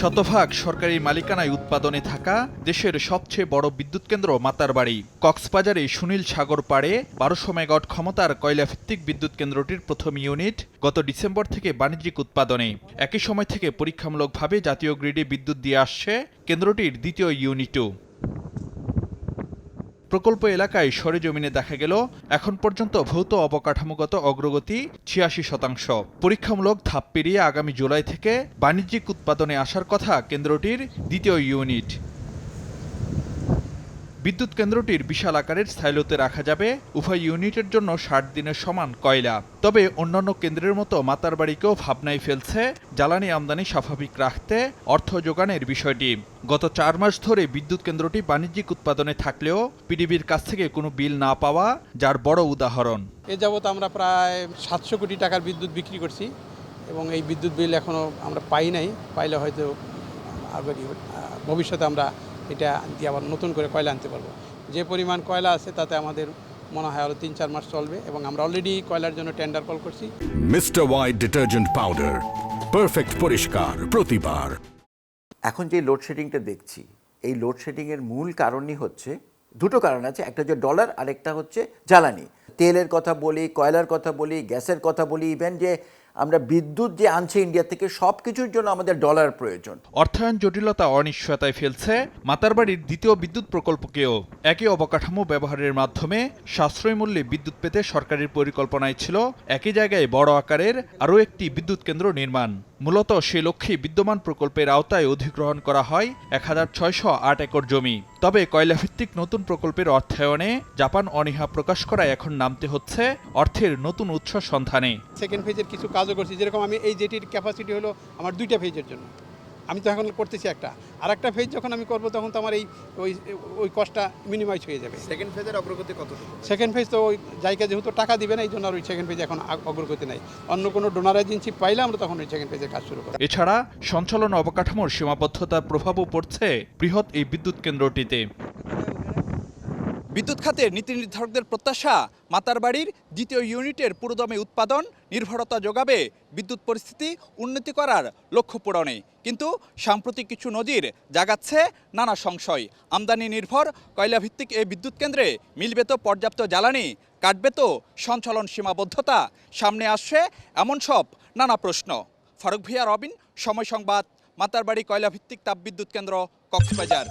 শতভাগ সরকারি মালিকানায় উৎপাদনে থাকা দেশের সবচেয়ে বড় বিদ্যুৎ কেন্দ্র মাতার বাড়ি। কক্সবাজারে সুনীল সাগর পাড়ে বারোশো মেগাওয়াট ক্ষমতার কয়লাভিত্তিক বিদ্যুৎ কেন্দ্রটির প্রথম ইউনিট গত ডিসেম্বর থেকে বাণিজ্যিক উৎপাদনে। একই সময় থেকে পরীক্ষামূলকভাবে জাতীয় গ্রিডে বিদ্যুৎ দিয়ে আসছে কেন্দ্রটির দ্বিতীয় ইউনিটও। প্রকল্প এলাকায় সরেজমিনে দেখা গেল, এখন পর্যন্ত ভৌত অবকাঠামোগত অগ্রগতি ছিয়াশি শতাংশ। পরীক্ষামূলক ধাপ পেরিয়ে আগামী জুলাই থেকে বাণিজ্যিক উৎপাদনে আসার কথা কেন্দ্রটির দ্বিতীয় ইউনিট। বিদ্যুৎ কেন্দ্রটির বিশাল আকারের সাইলোতে রাখা যাবে। উভয় ইউনিটের জন্য ষাট দিনের সমান কয়লা। তবে অন্যান্য কেন্দ্রের মতো মাতার বাড়িকেও ভাবনায় ফেলছে জ্বালানি আমদানি স্বাভাবিক রাখতে অর্থ যোগানের বিষয়টি। গত চার মাস ধরে বিদ্যুৎ কেন্দ্রটি বাণিজ্যিক উৎপাদনে থাকলেও পিডিবির কাছ থেকে কোনো বিল না পাওয়া যার বড় উদাহরণ। এ যাবৎ আমরা প্রায় সাতশো কোটি টাকার বিদ্যুৎ বিক্রি করছি এবং এই বিদ্যুৎ বিল এখনও আমরা পাই নাই। পাইলে হয়তো ভবিষ্যতে আমরা এটা দিয়ে আবার নতুন করে কয়লা আনতে পারব। যে পরিমাণ কয়লা আছে তাতে আমাদের মনে হয় আরও তিন চার মাস চলবে এবং আমরা অলরেডি কয়লার জন্য টেন্ডার কল করছি। Mister white detergent powder perfect পরিষ্কার প্রতিবার। এখন যে লোডশেডিংটা দেখছি এই লোডশেডিংয়ের মূল কারণই হচ্ছে দুটো কারণ আছে একটা হচ্ছে ডলার আরেকটা হচ্ছে জ্বালানি। তেলের কথা বলি কয়লার কথা বলি গ্যাসের কথা বলি ইভেন যে আমরা বিদ্যুৎ যে আনছে ইন্ডিয়া থেকে সব কিছুর জন্য আমাদের ডলার প্রয়োজন। অর্থায়ন জটিলতা অনিশ্চয়তায় ফেলছে মাতারবাড়ির দ্বিতীয় বিদ্যুৎ প্রকল্পকেও। একই অবকাঠামো ব্যবহারের মাধ্যমে সাশ্রয় মূল্যে বিদ্যুৎ পেতে সরকারের পরিকল্পনায় ছিল একই জায়গায় বড় আকারের আরও একটি বিদ্যুৎ কেন্দ্র নির্মাণ। মূলত সে লক্ষ্যে বিদ্যমান প্রকল্পের আওতায় অধিগ্রহণ করা হয় এক হাজার ছয়শো আট একর জমি। তবে কয়লাভিত্তিক নতুন প্রকল্পের অর্থায়নে জাপান অনীহা প্রকাশ করায় এখন নামতে হচ্ছে অর্থের নতুন উৎস সন্ধানে। সেকেন্ড ফেজের কিছু কাজও করছি। যেরকম আমি এই জেটির ক্যাপাসিটি হলো আমার দুইটা ফেজের জন্য। আমি তো এখন করতেছি একটা। আর একটা ফেজ যখন আমি করব তখন তো আমার এই ওই ওই কষ্টটা মিনিমাইজ হয়ে যাবে। সেকেন্ড ফেজের অগ্রগতি কত সেকেন্ড ফেজ তো ওই জায়গা যেহেতু টাকা দিবে না এই জন্য আর ওই সেকেন্ড ফেজ এখন অগ্রগতি নাই। অন্য কোনো ডোনার এজেন্সি পাইলে আমরা তখন ওই সেকেন্ড ফেজের কাজ শুরু করি এছাড়া সঞ্চালন অবকাঠামোর সীমাবদ্ধতার প্রভাবও পড়ছে বৃহৎ এই বিদ্যুৎ কেন্দ্রটিতে। বিদ্যুৎ খাতের নীতি নির্ধারকদের প্রত্যাশা মাতারবাড়ির দ্বিতীয় ইউনিটের পুরোদমে উৎপাদন নির্ভরতা যোগাবে, বিদ্যুৎ পরিস্থিতি উন্নতি করার লক্ষ্য পূরণে। কিন্তু সাম্প্রতিক কিছু নজির জাগাচ্ছে নানা সংশয়। আমদানি নির্ভর, কয়লাভিত্তিক এই বিদ্যুৎ কেন্দ্রে মিলবে তো পর্যাপ্ত জ্বালানি, কাটবে তো সঞ্চালন সীমাবদ্ধতা, সামনে আসছে এমন সব নানা প্রশ্ন। ফারুক ভিয়া, রবিন, সময় সংবাদ, মাতার মাতারবাড়ি কয়লাভিত্তিক তাপবিদ্যুৎ কেন্দ্র, কক্সবাজার।